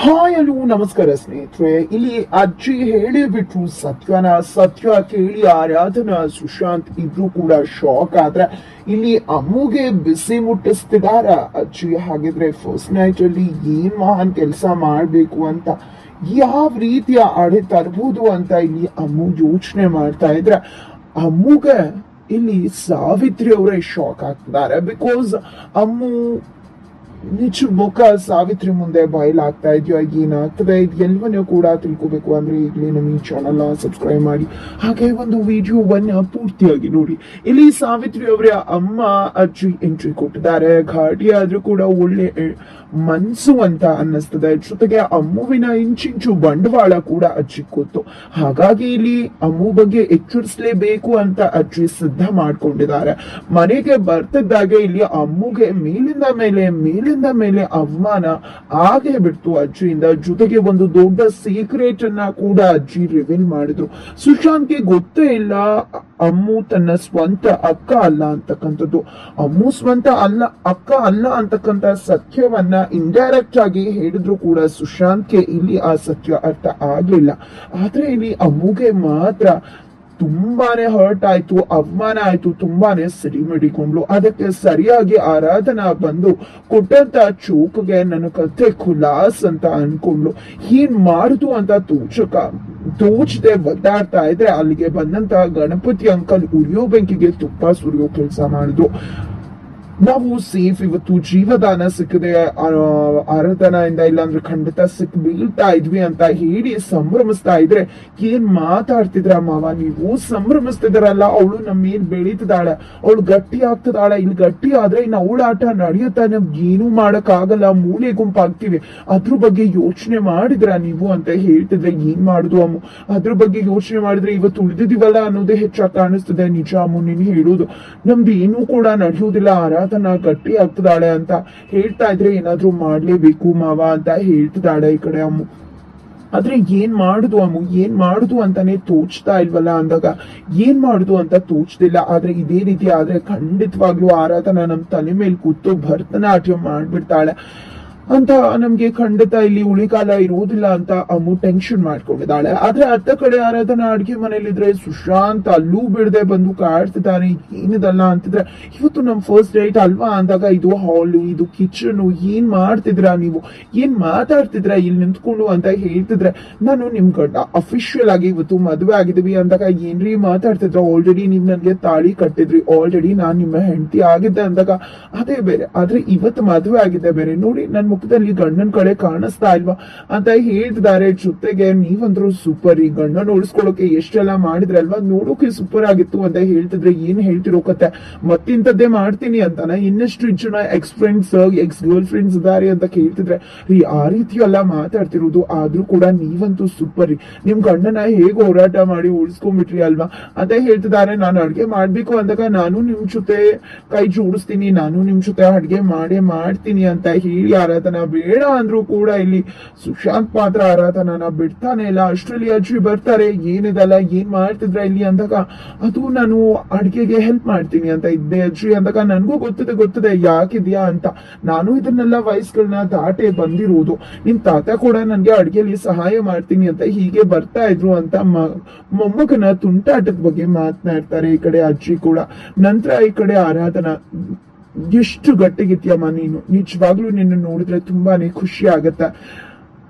Hi hello ನಮಸ್ಕಾರ ಸ್ನೇಹಿತರೆ. ಇಲ್ಲಿ ಅಜ್ಜಿ ಹೇಳಿ ಬಿಟ್ರು ಸತ್ಯನ, ಸತ್ಯ ಕೇಳಿ ಆರಾಧನಾ ಸುಶಾಂತ್ ಇಬ್ರು ಕೂಡ ಶಾಕ್ ಆದ್ರೆ ಇಲ್ಲಿ ಅಮ್ಮುಗೆ ಬಿಸಿ ಮುಟ್ಟಿಸ್ತಿದಾರ. ಅಜ್ಜಿ, ಹಾಗಿದ್ರೆ ಫಸ್ಟ್ ನೈಟ್ ಅಲ್ಲಿ ಏನ್ ಮಹಾನ್ ಕೆಲಸ ಮಾಡ್ಬೇಕು ಅಂತ ಯಾವ ರೀತಿಯ ಅಡೆ ತರಬಹುದು ಅಂತ ಇಲ್ಲಿ ಅಮ್ಮು ಯೋಚನೆ ಮಾಡ್ತಾ ಇದ್ರೆ ಅಮ್ಮುಗೆ ಇಲ್ಲಿ ಸಾವಿತ್ರಿ ಅವರೇ ಶಾಕ್ ಆಗ್ತಿದ್ದಾರೆ. ಬಿಕಾಸ್ ಅಮ್ಮು ನಿಜ ಮುಖ ಸಾವಿತ್ರಿ ಮುಂದೆ ಬಯಲಾಗ್ತಾ ಇದೆಯೋ ಏನಾಗ್ತದೆ ಇದು ಎಲ್ಲವನ್ನೂ ಕೂಡ ತಿಳ್ಕೊಬೇಕು ಅಂದ್ರೆ ಈಗಲೇ ನಮ್ಮ ಈ ಚಾನಲ್ ಸಬ್ಸ್ಕ್ರೈಬ್ ಮಾಡಿ. ಹಾಗೆ ಒಂದು ವಿಡಿಯೋವನ್ನು ಪೂರ್ತಿಯಾಗಿ ನೋಡಿ. ಇಲ್ಲಿ ಸಾವಿತ್ರಿ ಅವರ ಅಮ್ಮ ಅಜ್ಜಿ ಎಂಟ್ರಿ ಕೊಟ್ಟಿದ್ದಾರೆ. ಘಾಟಿ ಆದ್ರೂ ಕೂಡ ಒಳ್ಳೆ ಮನ್ಸು ಅಂತ ಅನ್ನಿಸ್ತದೆ. ಜೊತೆಗೆ ಅಮ್ಮುವಿನ ಇಂಚಿಂಚು ಬಂಡವಾಳ ಕೂಡ ಅಜ್ಜಿ ಕೂತು ಹಾಗಾಗಿ ಇಲ್ಲಿ ಅಮ್ಮು ಬಗ್ಗೆ ಎಚ್ಚರಿಸಲೇಬೇಕು ಅಂತ ಅಜ್ಜಿ ಸಿದ್ಧ ಮಾಡ್ಕೊಂಡಿದ್ದಾರೆ. ಮನೆಗೆ ಬರ್ತಿದ್ದಾಗೆ ಇಲ್ಲಿ ಅಮ್ಮುಗೆ ಮೇಲಿಂದ ಮೇಲೆ ಮೇಲಿಂದ ಮೇಲೆ ಅವಮಾನ ಆಗೇ ಬಿಡ್ತು ಅಜ್ಜಿಯಿಂದ. ಜೊತೆಗೆ ಒಂದು ದೊಡ್ಡ ಸೀಕ್ರೆಟ್ ಅನ್ನ ಕೂಡ ಅಜ್ಜಿ ರಿವೀಲ್ ಮಾಡಿದ್ರು. ಸುಶಾಂತ್ಗೆ ಗೊತ್ತೇ ಇಲ್ಲ, ಅಮ್ಮು ತನ್ನ ಸ್ವಂತ ಅಕ್ಕ ಅಲ್ಲ ಅಂತಕ್ಕಂಥದ್ದು. ಅಮ್ಮು ಸ್ವಂತ ಅಲ್ಲ, ಅಕ್ಕ ಅಲ್ಲ ಅಂತಕ್ಕಂಥ ಸತ್ಯವನ್ನ ಇಂಡೈರೆಕ್ಟ್ ಆಗಿ ಹೇಳಿದ್ರು ಕೂಡ ಸುಶಾಂತ್ಗೆ ಇಲ್ಲಿ ಆ ಸತ್ಯ ಅರ್ಥ ಆಗ್ಲಿಲ್ಲ. ಆದ್ರೆ ಇಲ್ಲಿ ಅಮ್ಮುಗೆ ಮಾತ್ರ ತುಂಬಾನೇ ಹರ್ಟ್ ಆಯ್ತು, ಅವಮಾನ ಆಯ್ತು, ತುಂಬಾನೇ ಸರಿ ಮಾಡಿಕೊಂಡ್ಲು. ಅದಕ್ಕೆ ಸರಿಯಾಗಿ ಆರಾಧನಾ ಬಂದು ಕೊಟ್ಟಂತ ಚೂಕ್ಗೆ ನನ್ನ ಕತೆ ಖುಲಾಸ್ ಅಂತ ಅನ್ಕೊಂಡ್ಲು. ಹೀನ್ ಮಾಡುದು ಅಂತ ತೋಚಕ, ತೋಚದೆ ಒದ್ದಾಡ್ತಾ ಇದ್ರೆ ಅಲ್ಲಿಗೆ ಬಂದಂತ ಗಣಪತಿ ಅಂಕಲ್ ಉರಿಯೋ ಬೆಂಕಿಗೆ ತುಪ್ಪ ಸುರಿಯೋ ಕೆಲಸ ಮಾಡಿದ್ರು. ನಾವು ಸೇಫ್ ಇವತ್ತು ಜೀವದಾನ ಸಿಕ್ಕದೆ ಆರಾಧನೆಯಿಂದ ಇಲ್ಲಾಂದ್ರೆ ಖಂಡಿತ ಸಿಕ್ ಬೀಳ್ತಾ ಇದ್ವಿ ಅಂತ ಹೇಳಿ ಸಂಭ್ರಮಿಸ್ತಾ ಇದ್ರೆ ಏನ್ ಮಾತಾಡ್ತಿದ್ರ ಮಾವ? ನೀವು ಸಂಭ್ರಮಿಸ್ತಿದ್ರಲ್ಲ ಅವಳು ನಮ್ಮ ಮೇಲ್ ಬೆಳೀತಿದ್ದಾಳೆ, ಅವಳು ಗಟ್ಟಿ ಆಗ್ತದಾಳೆ ಇಲ್ಲಿ ಗಟ್ಟಿ ಆದ್ರೆ ಇನ್ನು ಅವಳ ಆಟ ನಡೆಯುತ್ತಾ? ನಮ್ಗೆ ಏನು ಮಾಡಕ್ ಆಗಲ್ಲ ಮೂಲೆ ಗುಂಪಾಗ್ತಿವಿ. ಅದ್ರ ಬಗ್ಗೆ ಯೋಚನೆ ಮಾಡಿದ್ರ ನೀವು ಅಂತ ಹೇಳ್ತಿದ್ರೆ ಏನ್ ಮಾಡುದು ಅಮ್ಮ? ಅದ್ರ ಬಗ್ಗೆ ಯೋಚನೆ ಮಾಡಿದ್ರೆ ಇವತ್ತು ಉಳಿದಿದೀವಲ್ಲ ಅನ್ನೋದೇ ಹೆಚ್ಚಾಗಿ ಕಾಣಿಸ್ತದೆ. ನಿಜ ಅಮ್ಮ, ನೀನು ಹೇಳುದು. ನಮ್ದು ಏನು ಕೂಡ ನಡೆಯುವುದಿಲ್ಲ ಆರಾಧನಾ ಗಟ್ಟಿ ಆಗ್ತದಾಳೆ ಅಂತ ಹೇಳ್ತಾ ಇದ್ರೆ ಏನಾದ್ರು ಮಾಡ್ಲೇಬೇಕು ಮಾವ ಅಂತ ಹೇಳ್ತಿದ್ದಾಳೆ ಈ ಕಡೆ ಅಮ್ಮು. ಆದ್ರೆ ಏನ್ ಮಾಡುದು ಅಮ್ಮು? ಏನ್ ಮಾಡುದು ಅಂತಾನೆ ತೋಚ್ತಾ ಇಲ್ವಲ್ಲ ಅಂದಾಗ ಏನ್ ಮಾಡುದು ಅಂತ ತೋಚ್ತಿಲ್ಲ. ಆದ್ರೆ ಇದೇ ರೀತಿ ಆದ್ರೆ ಖಂಡಿತವಾಗ್ಲೂ ಆರಾಧನಾ ನಮ್ ತಲೆ ಮೇಲೆ ಕೂತು ಭರತನಾಟ್ಯ ಮಾಡ್ಬಿಡ್ತಾಳೆ. ಅಂತ ನಮ್ಗೆ ಖಂಡಿತ ಇಲ್ಲಿ ಉಳಿಕಾಲ ಇರುವುದಿಲ್ಲ ಅಂತ ಅಮ್ಮು ಟೆನ್ಷನ್ ಮಾಡ್ಕೊಂಡಿದ್ದಾಳೆ. ಆದ್ರೆ ಅತ್ತ ಕಡೆ ಆರಾಧನ ಅಡ್ಗೆ ಮನೇಲಿದ್ರೆ ಸುಶಾಂತ್ ಅಲ್ಲೂ ಬಿಡದೆ ಬಂದು ಕಾಡ್ತಿದ್ದಾನೆ ಏನಿದಲ್ಲ ಅಂತಿದ್ರೆ, ಇವತ್ತು ನಮ್ ಫಸ್ಟ್ ಡೇಟ್ ಅಲ್ವಾ? ಅಂದಾಗ, ಇದು ಹಾಲು ಇದು ಕಿಚನ್ ಏನ್ ಮಾಡ್ತಿದ್ರ ನೀವು? ಏನ್ ಮಾತಾಡ್ತಿದ್ರ ಇಲ್ಲಿ ನಿಂತ್ಕೊಂಡು ಅಂತ ಹೇಳ್ತಿದ್ರೆ, ನಾನು ನಿಮ್ ಗಂಡ. ಅಫಿಷಿಯಲ್ ಆಗಿ ಇವತ್ತು ಮದುವೆ ಆಗಿದ್ವಿ ಅಂದಾಗ, ಏನ್ರಿ ಮಾತಾಡ್ತಿದ್ರ? ಆಲ್ರೆಡಿ ನೀವ್ ನನ್ಗೆ ತಾಳಿ ಕಟ್ಟಿದ್ರಿ. ಆಲ್ರೆಡಿ ನಾನ್ ನಿಮ್ಮ ಹೆಂಡತಿ ಆಗಿದ್ದೆ. ಅಂದಾಗ, ಅದೇ ಬೇರೆ. ಆದ್ರೆ ಇವತ್ತು ಮದುವೆ ಆಗಿದೆ ಬೇರೆ. ನೋಡಿ, ನನ್ ಮುಖದಲ್ಲಿ ಗಂಡನ ಕಡೆ ಕಾಣಿಸ್ತಾ ಇಲ್ವಾ ಅಂತ ಹೇಳ್ತಿದ್ದಾರೆ. ಜೊತೆಗೆ ನೀವಂದ್ರು ಸೂಪರ್ ಈ ಗಂಡನ ಉಳಿಸ್ಕೊಳ್ಳೋಕೆ ಎಷ್ಟೆಲ್ಲ ಮಾಡಿದ್ರಲ್ವಾ ನೋಡೋಕೆ ಸೂಪರ್ ಆಗಿತ್ತು ಅಂತ ಹೇಳ್ತಿದ್ರೆ ಏನ್ ಹೇಳ್ತಿರೋ ಕತೆ? ಮತ್ತಿಂತದ್ದೇ ಮಾಡ್ತೀನಿ ಅಂತಾನ ಇನ್ನಷ್ಟು ಜನ ex friends ex girl friends ಇದಾರೆ ಅಂತ ಕೇಳ್ತಿದ್ರೆ ಆ ರೀತಿ ಎಲ್ಲ ಮಾತಾಡ್ತಿರೋದು ಆದ್ರೂ ಕೂಡ ನೀವಂತೂ ಸೂಪರ್ ರೀ. ನಿಮ್ ಗಂಡನ ಹೇಗ್ ಹೋರಾಟ ಮಾಡಿ ಉಳಿಸ್ಕೊಂಡ್ಬಿಟ್ರಿ ಅಲ್ವಾ? ಅಂತ ಹೇಳ್ತಿದ್ದಾರೆ. ನಾನು ಅಡ್ಗೆ ಮಾಡ್ಬೇಕು ಅಂದಾಗ ನಾನು ನಿಮ್ ಜೊತೆ ಕೈ ಜೋಡಿಸ್ತೀನಿ, ನಾನು ನಿಮ್ ಜೊತೆ ಅಡ್ಗೆ ಮಾಡೇ ಮಾಡ್ತೀನಿ ಅಂತ ಹೇಳಿ ಆರಾಧನಾ ಬೇಡ ಅಂದ್ರೂ ಕೂಡ ಇಲ್ಲಿ ಸುಶಾಂತ್ ಮಾತ್ರ ಆರಾಧನಾನ ಬಿಡ್ತಾನೆ ಇಲ್ಲ. ಅಷ್ಟ್ರಲ್ಲಿ ಅಜ್ಜಿ ಬರ್ತಾರೆ. ಏನಿದಲ್ಲ, ಏನ್ ಮಾಡ್ತಿದ್ರ ಇಲ್ಲಿ ಅಂದಾಗ, ಅದು ನಾನು ಅಡ್ಗೆಗೆ ಹೆಲ್ಪ್ ಮಾಡ್ತೀನಿ ಅಂತ ಇದ್ದೆ ಅಜ್ಜಿ. ಅಂದಾಗ, ನನಗೂ ಗೊತ್ತಿದೆ ಗೊತ್ತಿದೆ. ಯಾಕಿದ್ಯಾ ಅಂತ. ನಾನು ಇದನ್ನೆಲ್ಲ ವಯಸ್ಸುಗಳನ್ನ ದಾಟೆ ಬಂದಿರುವುದು ನಿಮ್ ತಾತ ಕೂಡ ನನ್ಗೆ ಅಡ್ಗೆಲಿ ಸಹಾಯ ಮಾಡ್ತೀನಿ ಅಂತ ಹೀಗೆ ಬರ್ತಾ ಇದ್ರು ಅಂತ ಮೊಮ್ಮಗನ ತುಂಟಾಟದ ಬಗ್ಗೆ ಮಾತನಾಡ್ತಾರೆ ಈ ಕಡೆ ಅಜ್ಜಿ ಕೂಡ. ನಂತರ ಈ ಕಡೆ ಆರಾಧನಾ ಎಷ್ಟು ಗಟ್ಟಿಗಿದ್ಯಮ್ಮ ನೀನು? ನಿಜವಾಗ್ಲೂ ನಿನ್ನ ನೋಡಿದ್ರೆ ತುಂಬಾನೇ ಖುಷಿ ಆಗತ್ತೆ.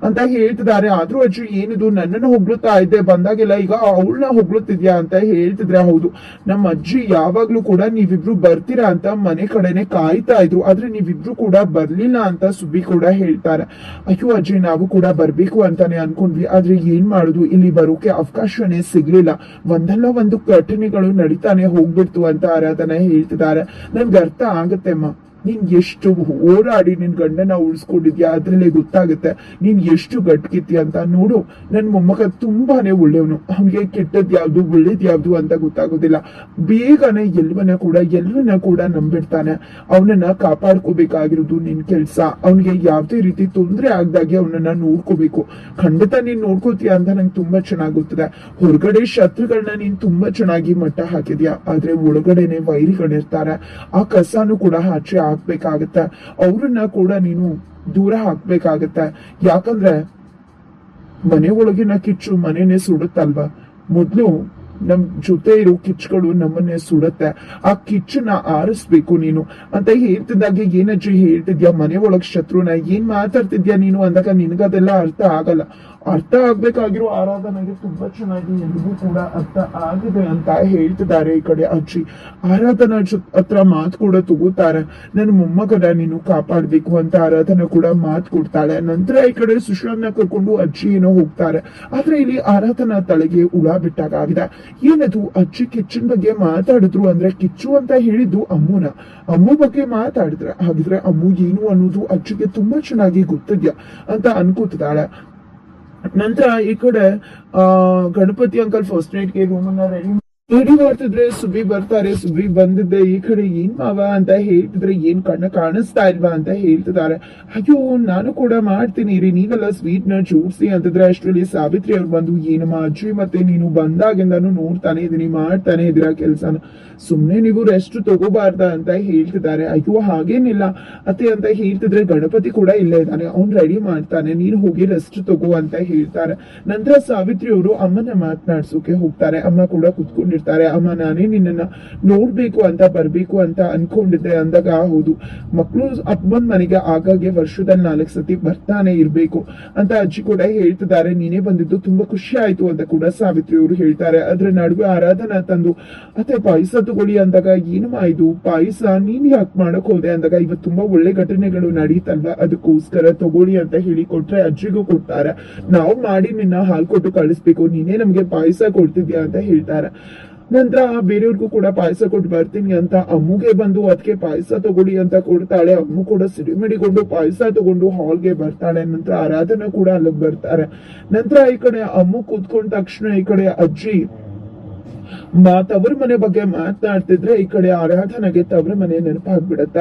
ಅಂತ ಹೇಳ್ತಿದ್ದಾರೆ. ಆದ್ರೂ ಅಜ್ಜಿ, ಏನಿದು? ನನ್ನನ್ನು ಹೊಗಳುತ್ತಾ ಇದ್ದೆ. ಬಂದಾಗೆಲ್ಲ ಈಗ ಅವಳನ್ನ ಹೊಗಳುತ್ತಿದ್ಯಾ ಅಂತ ಹೇಳ್ತಿದ್ರೆ ಹೌದು. ನಮ್ಮ ಅಜ್ಜಿ ಯಾವಾಗ್ಲೂ ಕೂಡ ನೀವಿಬ್ರು ಬರ್ತೀರಾ ಅಂತ ಮನೆ ಕಡೆನೆ ಕಾಯ್ತಾ ಇದ್ರು. ಆದ್ರೆ ನೀವಿಬ್ರು ಕೂಡ ಬರ್ಲಿಲ್ಲ ಅಂತ ಸುಬ್ಬಿ ಕೂಡ ಹೇಳ್ತಾರೆ. ಅಯ್ಯೋ ಅಜ್ಜಿ, ನಾವು ಕೂಡ ಬರ್ಬೇಕು ಅಂತಾನೆ ಅನ್ಕೊಂಡ್ವಿ. ಆದ್ರೆ ಏನ್ ಮಾಡುದು? ಇಲ್ಲಿ ಬರೋಕೆ ಅವಕಾಶನೇ ಸಿಗ್ಲಿಲ್ಲ. ಒಂದಲ್ಲ ಒಂದು ಘಟನೆಗಳು ನಡೀತಾನೆ ಹೋಗ್ಬಿಡ್ತು ಅಂತ ಆರಾಧನೆ ಹೇಳ್ತಿದ್ದಾರೆ. ನನ್ಗೆ ಅರ್ಥ ಆಗತ್ತೆಮ್ಮ ನೀನ್ ಎಷ್ಟು ಹೋರಾಡಿ ನಿನ್ ಗಂಡನ ಉಳಿಸ್ಕೊಂಡಿದ್ಯಾ? ಅದ್ರಲ್ಲೇ ಗೊತ್ತಾಗುತ್ತೆ. ನೀನ್ ಎಷ್ಟು ಗಟ್ಕಿತ್ಯ ಅಂತ ನೋಡು. ನನ್ ಮೊಮ್ಮಗ ತುಂಬಾನೇ ಒಳ್ಳೆಯವನು. ಅವ್ನಿಗೆ ಕೆಟ್ಟದ್ ಯಾವ್ದು, ಒಳ್ಳೇದ್ ಯಾವ್ದು ಅಂತ ಗೊತ್ತಾಗೋದಿಲ್ಲ. ಬೇಗನೆ ಎಲ್ವನ್ನ ಕೂಡ ಎಲ್ಲರನ್ನ ಕೂಡ ನಂಬಿಡ್ತಾನೆ. ಅವನನ್ನ ಕಾಪಾಡ್ಕೋಬೇಕಾಗಿರೋದು ನಿನ್ ಕೆಲ್ಸ. ಅವನಿಗೆ ಯಾವ್ದೇ ರೀತಿ ತೊಂದ್ರೆ ಆಗ್ದಾಗೆ ಅವನನ್ನ ನೋಡ್ಕೋಬೇಕು. ಖಂಡಿತ ನೀನ್ ನೋಡ್ಕೋತೀಯ ಅಂತ ನಂಗೆ ತುಂಬಾ ಚೆನ್ನಾಗುತ್ತದೆ. ಗೊತ್ತಿದೆ ಹೊರಗಡೆ ಶತ್ರುಗಳನ್ನ ನೀನ್ ತುಂಬಾ ಚೆನ್ನಾಗಿ ಮಟ್ಟ ಹಾಕಿದ್ಯಾ? ಆದ್ರೆ ಒಳಗಡೆನೆ ವೈರಿಗಳಿರ್ತಾರೆ ಆ ಕಸಾನು ಕೂಡ ಆಚೆ ಹಾಕ್ಬೇಕಾಗತ್ತೆ. ಅವ್ರನ್ನ ಕೂಡ ನೀನು ದೂರ ಹಾಕ್ಬೇಕಾಗತ್ತೆ. ಯಾಕಂದ್ರೆ ಮನೆ ಒಳಗಿನ ಕಿಚ್ಚು ಮನೆನೇ ಸುಡುತ್ತಲ್ವಾ? ಮೊದ್ಲು ನಮ್ ಜೊತೆ ಇರೋ ಕಿಚ್ಚುಗಳು ನಮ್ಮನ್ನೇ ಸುಡುತ್ತೆ. ಆ ಕಿಚ್ಚನ್ನ ಆರಿಸ್ಬೇಕು ನೀನು. ಅಂತ ಹೇಳ್ತಿದ್ದಾಗ, ಏನಜ್ಜಿ, ಹೇಳ್ತಿದ್ಯಾ? ಮನೆ ಒಳಗ್ ಶತ್ರುನ ಏನ್ ಮಾತಾಡ್ತಿದ್ಯಾ ನೀನು? ಅಂದಾಗ ನಿನಗದೆಲ್ಲ ಅರ್ಥ ಆಗಲ್ಲ. ಅರ್ಥ ಆಗ್ಬೇಕಾಗಿರೋ ಆರಾಧನೆಗೆ ತುಂಬಾ ಚೆನ್ನಾಗಿ ಎಲ್ರಿಗೂ ಕೂಡ ಅರ್ಥ ಆಗಿದೆ ಅಂತ ಹೇಳ್ತಿದ್ದಾರೆ ಈ ಕಡೆ ಅಜ್ಜಿ. ಆರಾಧನಾ ಹತ್ರ ಮಾತು ಕೂಡ ತಗೋತಾರೆ ನನ್ನ ಮೊಮ್ಮಗನ ನೀನು ಕಾಪಾಡ್ಬೇಕು ಅಂತ ಆರಾಧನಾ ಕೂಡ ಮಾತು ಕೊಡ್ತಾಳೆ. ನಂತರ ಈ ಕಡೆ ಸುಶಾಂತ್ನ ಕರ್ಕೊಂಡು ಅಜ್ಜಿ ಏನೋ ಹೋಗ್ತಾರೆ. ಆದ್ರೆ ಇಲ್ಲಿ ಆರಾಧನಾ ತಲೆಗೆ ಹುಳ ಬಿಟ್ಟಾಗ ಆಗಿದೆ ಏನದು? ಅಜ್ಜಿ ಕಿಚ್ಚನ್ ಬಗ್ಗೆ ಮಾತಾಡಿದ್ರು ಅಂದ್ರೆ ಕಿಚ್ಚು ಅಂತ ಹೇಳಿದ್ದು ಅಮ್ಮನ. ಅಮ್ಮು ಬಗ್ಗೆ ಮಾತಾಡಿದ್ರೆ, ಹಾಗಿದ್ರೆ ಅಮ್ಮು ಏನು ಅನ್ನೋದು ಅಜ್ಜಿಗೆ ತುಂಬಾ ಚೆನ್ನಾಗಿ ಗೊತ್ತಿದ್ಯಾ ಅಂತ ಅನ್ಕೋತಿದ್ದಾಳೆ. ನಂತರ ಈ ಕಡೆ ಗಣಪತಿ ಅಂಕಲ್ ಫಸ್ಟ್ ನೈಟ್ಗೆ ರೂಮ್ ಅನ್ನ ರೆಡಿ ರೆಡಿ ಮಾಡ್ತಿದ್ರೆ ಸುಬ್ಬಿ ಬರ್ತಾರೆ ಸುಬ್ಬಿ ಬಂದಿದ್ದೆ ಈ ಕಡೆ ಏನ್ ಮಾವ ಅಂತ ಹೇಳ್ತಿದ್ರೆ ಏನ್ ಕಣ್ಣ ಕಾಣಿಸ್ತಾ ಇಲ್ವಾ ಅಂತ ಹೇಳ್ತಿದ್ದಾರೆ. ಅಯ್ಯೋ, ನಾನು ಕೂಡ ಮಾಡ್ತೀನಿ ರೀ, ನೀವೆಲ್ಲ ಸ್ವೀಟ್ನ ಜೋಡಿಸಿ ಅಂತಿದ್ರೆ ಅಷ್ಟರಲ್ಲಿ ಸಾವಿತ್ರಿ ಅವ್ರು ಬಂದು, ಏನಮ್ಮ ಅಜ್ಜಿ, ಮತ್ತೆ ನೀನು ಬಂದಾಗಿಂದಾನು ನೋಡ್ತಾನೆ ಇದೀನಿ, ಮಾಡ್ತಾನೆ ಇದೀರ ಕೆಲ್ಸನ? ಸುಮ್ನೆ ನೀವು ರೆಸ್ಟ್ ತಗೋಬಾರ್ದ ಅಂತ ಹೇಳ್ತಿದ್ದಾರೆ. ಅಯ್ಯೋ, ಹಾಗೇನಿಲ್ಲ. ಅತ್ತೆ ಅಂತ ಹೇಳ್ತಿದ್ರೆ ಗಣಪತಿ ಕೂಡ ಇಲ್ಲೇ ಇದ್ದಾನೆ, ಅವ್ನ್ ರೆಡಿ ಮಾಡ್ತಾನೆ, ನೀನು ಹೋಗಿ ರೆಸ್ಟ್ ತಗೋ ಅಂತ ಹೇಳ್ತಾರೆ. ನಂತರ ಸಾವಿತ್ರಿ ಅವರು ಅಮ್ಮನ ಮಾತನಾಡ್ಸೋಕೆ ಹೋಗ್ತಾರೆ. ಅಮ್ಮ ಕೂಡ ಕುತ್ಕೊಂಡಿರ್ತಾರೆ. ಅಮ್ಮ, ನಾನೇ ನಿನ್ನನ್ನು ನೋಡ್ಬೇಕು ಅಂತ, ಬರ್ಬೇಕು ಅಂತ ಅನ್ಕೊಂಡಿದ್ದೆ ಅಂದಾಗ ಹೌದು. ಮಕ್ಕಳು ಅಪ್ಪನ ಮನೆಗೆ ಆಗಾಗ್ಗೆ ವರ್ಷದಲ್ಲಿ ನಾಲ್ಕು ಸತಿ ಬರ್ತಾನೆ ಇರ್ಬೇಕು ಅಂತ ಅಜ್ಜಿ ಕೂಡ ಹೇಳ್ತಿದ್ದಾರೆ. ನೀನೇ ಬಂದಿದ್ದು ತುಂಬಾ ಖುಷಿ ಆಯ್ತು ಅಂತ ಕೂಡ ಸಾವಿತ್ರಿ ಅವರು ಹೇಳ್ತಾರೆ. ಅದ್ರ ನಡುವೆ ಆರಾಧನಾ ತಂದು, ಅತ್ತೆ, ಪಾಯಸ ತಗೊಳ್ಳಿ ಅಂದಾಗ, ಏನು ಇದು? ಪಾಯಸ ನೀನ್ ಯಾಕೆ ಮಾಡಕ್ ಹೋದೆ? ಅಂದಾಗ ಇವತ್ತು ತುಂಬಾ ಒಳ್ಳೆ ಘಟನೆಗಳು ನಡೀತಲ್ವಾ? ಅದಕ್ಕೋಸ್ಕರ ತಗೊಳ್ಳಿ ಅಂತ ಹೇಳಿ ಕೊಟ್ರೆ ಅಜ್ಜಿಗೂ ಕೊಡ್ತಾರೆ. ನಾವು ಮಾಡಿ ನಿನ್ನ ಹಾಲ್ ಕೊಟ್ಟು ಕಳಿಸ್ಬೇಕು. ನೀನೇ ನಮ್ಗೆ ಪಾಯಸ ಕೊಡ್ತಿದ್ಯಾ? ಅಂತ ಹೇಳ್ತಾರೆ. ನಂತರ ಬೇರೆಯವ್ರಿಗೂ ಕೂಡ ಪಾಯಸ ಕೊಟ್ಟು ಬರ್ತೀನಿ ಅಂತ ಅಮ್ಮುಗೆ ಬಂದು ಅದಕ್ಕೆ ಪಾಯಸ ತಗೊಳ್ಳಿ ಅಂತ ಕೊಡ್ತಾಳೆ. ಅಮ್ಮು ಕೂಡ ಸಿಡಿಮಿಡಿಕೊಂಡು ಪಾಯಸ ತಗೊಂಡು ಹಾಲ್ಗೆ ಬರ್ತಾಳೆ. ನಂತರ ಆರಾಧನೆ ಕೂಡ ಅಲ್ಲಿಗೆ ಬರ್ತಾರೆ. ನಂತರ ಈ ಕಡೆ ಅಮ್ಮು ಕೂತ್ಕೊಂಡ ತಕ್ಷಣ ಈ ಕಡೆ ಅಜ್ಜಿ ಮಾ ತವ್ರ ಮನೆ ಬಗ್ಗೆ ಮಾತನಾಡ್ತಿದ್ರೆ ಈ ಕಡೆ ಆರಾಧನೆಗೆ ತವ್ರ ಮನೆ ನೆನಪಾಗ್ಬಿಡತ್ತ.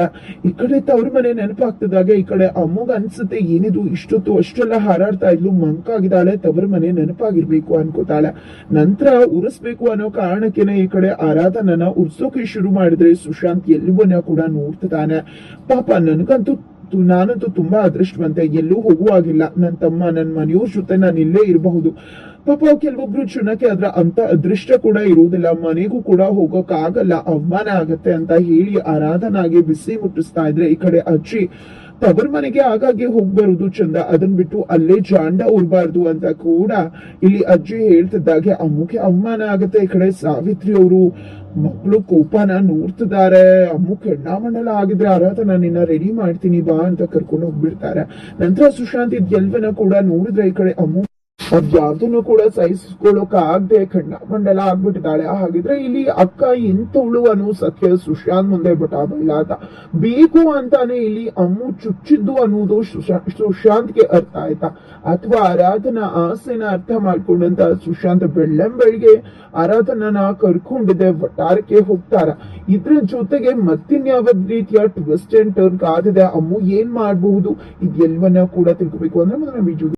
ಈ ಕಡೆ ತವ್ರ ಮನೆ ನೆನಪಾಗ್ತಿದಾಗ ಈ ಕಡೆ ಅಮ್ಮಗ ಅನ್ಸುತ್ತೆ, ಏನಿದು? ಇಷ್ಟೊತ್ತು ಅಷ್ಟೆಲ್ಲ ಹಾರಾಡ್ತಾ ಇದ್ಲು, ಮಂಕಾಗಿದ್ದಾಳೆ ತವ್ರ ಮನೆ ನೆನಪಾಗಿರ್ಬೇಕು ಅನ್ಕೋತಾಳೆ. ನಂತರ ಉರಿಸ್ಬೇಕು ಅನ್ನೋ ಕಾರಣಕ್ಕೇನೆ ಈ ಕಡೆ ಆರಾಧನನ ಉರ್ಸೋಕೆ ಶುರು ಮಾಡಿದ್ರೆ ಸುಶಾಂತ್ ಎಲ್ಲವನ್ನ ಕೂಡ ನೋಡ್ತಿದ್ದಾನೆ. ಪಾಪ ನನ್ಗಂತೂ ನಾನಂತೂ ತುಂಬಾ ಅದೃಷ್ಟವಂತ ಎಲ್ಲೂ ಹೋಗುವಾಗಿಲ್ಲ ನನ್ನ ತಮ್ಮ ನನ್ನ ಮನೆಯವ್ರ ಜೊತೆ ನಾನು ಇಲ್ಲೇ ಇರಬಹುದು. ಪಾಪ ಕೆಲವೊಬ್ರು ಚುನಕ್ಕೆ ಅದ್ರ ಅಂತ ಅದೃಷ್ಟ ಕೂಡ ಇರುವುದಿಲ್ಲ. ಮನೆಗೂ ಕೂಡ ಹೋಗೋಕ್ ಆಗಲ್ಲ ಅವಮಾನ ಆಗತ್ತೆ ಅಂತ ಹೇಳಿ ಆರಾಧನಾಗೆ ಬಿಸಿ ಮುಟ್ಟಿಸ್ತಾ ಇದ್ರೆ ಈ ಕಡೆ ಅಜ್ಜಿ ತವರ್ ಮನೆಗೆ ಆಗಾಗ್ಗೆ ಹೋಗ್ಬರುದು ಚಂದ. ಅದನ್ ಬಿಟ್ಟು ಅಲ್ಲೇ ಜಾಂಡ ಉರ್ಬಾರ್ದು ಅಂತ ಕೂಡ ಇಲ್ಲಿ ಅಜ್ಜಿ ಹೇಳ್ತಿದ್ದಾಗೆ ಅಮ್ಮಕ್ಕೆ ಅವಮಾನ ಆಗತ್ತೆ ಈ ಕಡೆ ಸಾವಿತ್ರಿ ಅವರು. ಮಕ್ಕಳು ಕೋಪನ ನೋಡ್ತಿದ್ದಾರೆ ಅಮ್ಮು ಕೆಂಡಾಮಂಡಲ ಆಗಿದ್ರೆ ಅರ್ಹತ ನಿನ್ನ ರೆಡಿ ಮಾಡ್ತೀನಿ ಬಾ ಅಂತ ಕರ್ಕೊಂಡು ಹೋಗ್ಬಿಡ್ತಾರೆ. ನಂತರ ಸುಶಾಂತ್ ಇದ್ ಎಲ್ವನ ಕೂಡ ನೋಡಿದ್ರೆ ಈ ಕಡೆ ಅಮ್ಮು ಅದ್ಯಾವ್ದನ್ನು ಕೂಡ ಸಹಿಸ್ಕೊಳ್ಳೋಕ್ ಆಗದೆ ಖಂಡಮಂಡಲ ಆಗ್ಬಿಟ್ಟಿದ್ದಾಳೆ. ಹಾಗಿದ್ರೆ ಇಲ್ಲಿ ಅಕ್ಕ ಎಂತುಳುವನು ಸಖ್ಯ ಸುಶಾಂತ್ ಮುಂದೆ ಬಟಾಬಲ್ಲ ಅಂತ. ಬೇಕು ಅಂತಾನೆ ಇಲ್ಲಿ ಅಮ್ಮು ಚುಚ್ಚಿದ್ದು ಅನ್ನೋದು ಸುಶಾ- ಸುಶಾಂತ್ಗೆ ಅರ್ಥ ಆಯ್ತಾ? ಅಥವಾ ಆರಾಧನಾ ಆಸೆನ ಅರ್ಥ ಮಾಡ್ಕೊಂಡಂತ ಸುಶಾಂತ್ ಬೆಳ್ಳಂಬೆಳಿಗ್ಗೆ ಆರಾಧನನ ಕರ್ಕೊಂಡಿದೆ ವಟಾರಕ್ಕೆ ಹೋಗ್ತಾರ. ಇದ್ರ ಜೊತೆಗೆ ಮತ್ತಿನ್ಯಾವ ರೀತಿಯ ಟ್ವಿಸ್ಟ್ ಅಂಡ್ ಟರ್ನ್ ಕಾದಿದೆ? ಅಮ್ಮು ಏನ್ ಮಾಡಬಹುದು? ಇದೆಲ್ಲವನ್ನ ಕೂಡ ತಿಳ್ಕೊಬೇಕು ಅಂದ್ರೆ ಮೊದಲ ವಿಡಿಯೋ